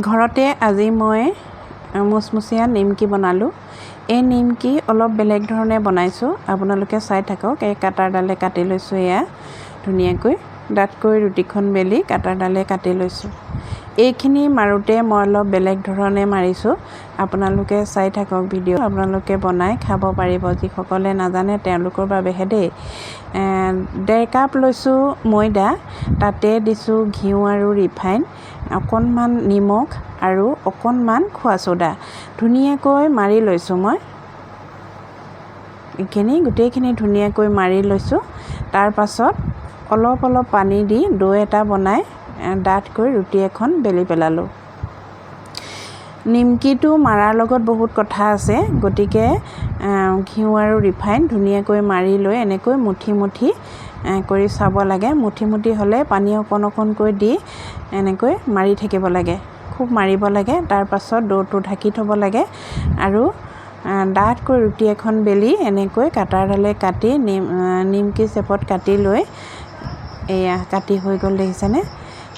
ঘৰতে আজি মই মুচমুচীয়া নিমকি বনালোঁ। এই নিমকি অলপ বেলেগ ধৰণে বনাইছোঁ। আপোনালোকে চাই থাকক এই কাটাৰডালে কাটি লৈছোঁ এয়া ধুনীয়াকৈ। ডাঠকৈ ৰুটিখন বেলি কাটাৰডালে কাটি লৈছোঁ। এইখিনি মাৰোঁতে মই অলপ বেলেগ ধৰণে মাৰিছোঁ। আপোনালোকে চাই থাকক ভিডিঅ' আপোনালোকে বনাই খাব পাৰিব যিসকলে নাজানে তেওঁলোকৰ বাবেহে দেই। ডেৰ কাপ লৈছোঁ ময়দা তাতে দিছোঁ ঘিউ আৰু ৰিফাইন অকণমান নিমখ আৰু অকণমান খোৱা চ'দা। ধুনীয়াকৈ মাৰি লৈছোঁ মই। এইখিনি গোটেইখিনি ধুনীয়াকৈ মাৰি লৈছোঁ। তাৰ পাছত অলপ অলপ পানী দি দৈ এটা বনাই ডাঠকৈ ৰুটি এখন বেলি পেলালোঁ। নিমকিটো মৰাৰ লগত বহুত কথা আছে গতিকে ঘিউ আৰু ৰিফাইন ধুনীয়াকৈ মাৰি লৈ এনেকৈ মুঠি মুঠি কৰি চাব লাগে। মুঠি মুঠি হ'লে পানী অকণ অকণকৈ দি এনেকৈ মাৰি থাকিব লাগে। খুব মাৰিব লাগে তাৰপাছত দৌটো ঢাকি থ'ব লাগে আৰু ডাঠকৈ ৰুটি এখন বেলি এনেকৈ কাটাৰডালে কাটি নিম নিমকি চেপত কাটি লৈ এয়া কাটি হৈ গ'ল দেখিছেনে?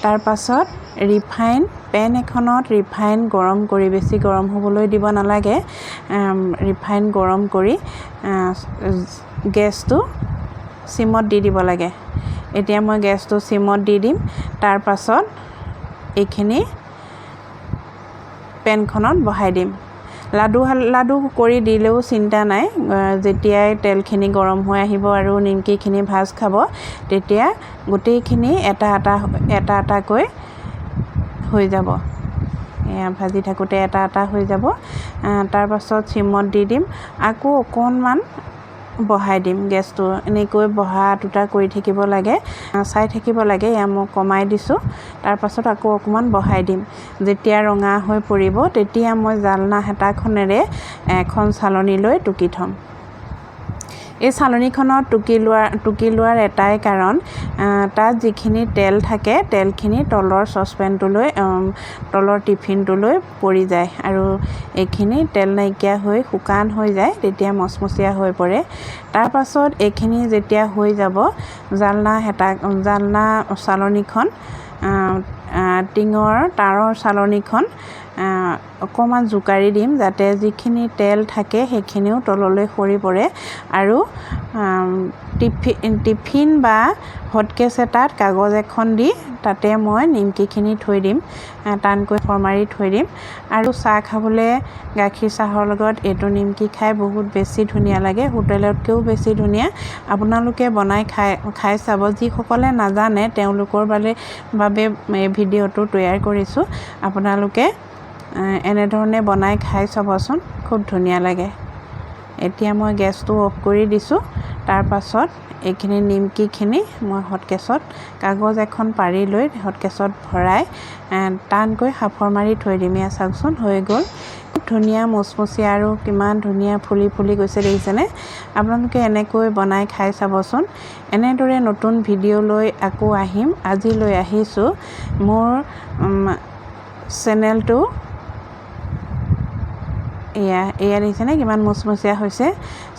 তাৰপাছত ৰিফাইন পেন এখনত ৰিফাইন গৰম কৰি বেছি গৰম হ'বলৈ দিব নালাগে। ৰিফাইন গৰম কৰি গেছটো চিমত দি দিব লাগে। এতিয়া মই গেছটো চিমত দি দিম। তাৰপাছত এইখিনি পেনখনত বহাই দিম। লাডু লাডু কৰি দিলেও চিন্তা নাই। যেতিয়াই তেলখিনি গৰম হৈ আহিব আৰু নিমকিখিনি ভাজ খাব তেতিয়া গোটেইখিনি এটা এটা এটা এটাকৈ হৈ যাব। এয়া ভাজি থাকোঁতে এটা এটা হৈ যাব। তাৰপাছত চিমত দি দিম। আকৌ অকণমান বঢ়াই দিম গেছটো এনেকৈ বঢ়া দুটা কৰি থাকিব লাগে। চাই থাকিব লাগে এয়া মই কমাই দিছোঁ। তাৰপাছত আকৌ অকণমান বঢ়াই দিম। যেতিয়া ৰঙা হৈ পৰিব তেতিয়া মই জালনা হেতাখনেৰে এখন চালনীলৈ টুকি থ'ম। এই চালনীখনত টুকি লোৱাৰ টুকি লোৱাৰ এটাই কাৰণ তাত যিখিনি তেল থাকে তেলখিনি তলৰ চচপেনটোলৈ তলৰ টিফিনটোলৈ পৰি যায় আৰু এইখিনি তেল নাইকিয়া হৈ শুকান হৈ যায় তেতিয়া মচমচীয়া হৈ পৰে। তাৰপাছত এইখিনি যেতিয়া হৈ যাব জালনা হেতা জালনা চালনীখন টিঙৰ তাঁৰৰ চালনীখন অকণমান জোকাৰি দিম যাতে যিখিনি তেল থাকে সেইখিনিও তললৈ সৰি পৰে আৰু টিফিন টিফিন বা হটকেছ এটাত কাগজ এখন দি তাতে মই নিমকিখিনি থৈ দিম টানকৈ ফৰ মাৰি থৈ দিম আৰু চাহ খাবলৈ গাখীৰ চাহৰ লগত এইটো নিমকি খাই বহুত বেছি ধুনীয়া লাগে হোটেলতকৈও বেছি ধুনীয়া। আপোনালোকে বনাই খাই খাই চাব যিসকলে নাজানে তেওঁলোকৰ বাবে বাবে এই ভিডিঅ'টো তৈয়াৰ কৰিছোঁ। আপোনালোকে এনেধৰণে বনাই খাই চাবচোন। খুব ধুনীয়া লাগে। এতিয়া মই গেছটো অফ কৰি দিছোঁ। তাৰপাছত এইখিনি নিমকিখিনি মই হটকেছত কাগজ এখন পাৰি লৈ হটকেছত ভৰাই টানকৈ সাফৰ মাৰি থৈ দিম। এয়া চাওকচোন হৈ গ'ল। ধুনীয়া মচমচীয়া আৰু কিমান ধুনীয়া ফুলি ফুলি গৈছে দেখিছেনে? আপোনালোকে এনেকৈ বনাই খাই চাবচোন। এনেদৰে নতুন ভিডিঅ' লৈ আকৌ আহিম। আজিলৈ আহিছোঁ মোৰ চেনেলটো। এয়া এয়া দেখিছেনে কিমান মচমচীয়া হৈছে?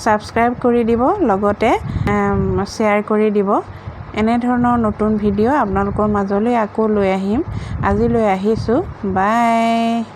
ছাবস্ক্ৰাইব কৰি দিব লগতে শ্বেয়াৰ কৰি দিব। এনেধৰণৰ নতুন ভিডিঅ' আপোনালোকৰ মাজলৈ আকৌ লৈ আহিম। আজিলৈ আহিছোঁ। বাই!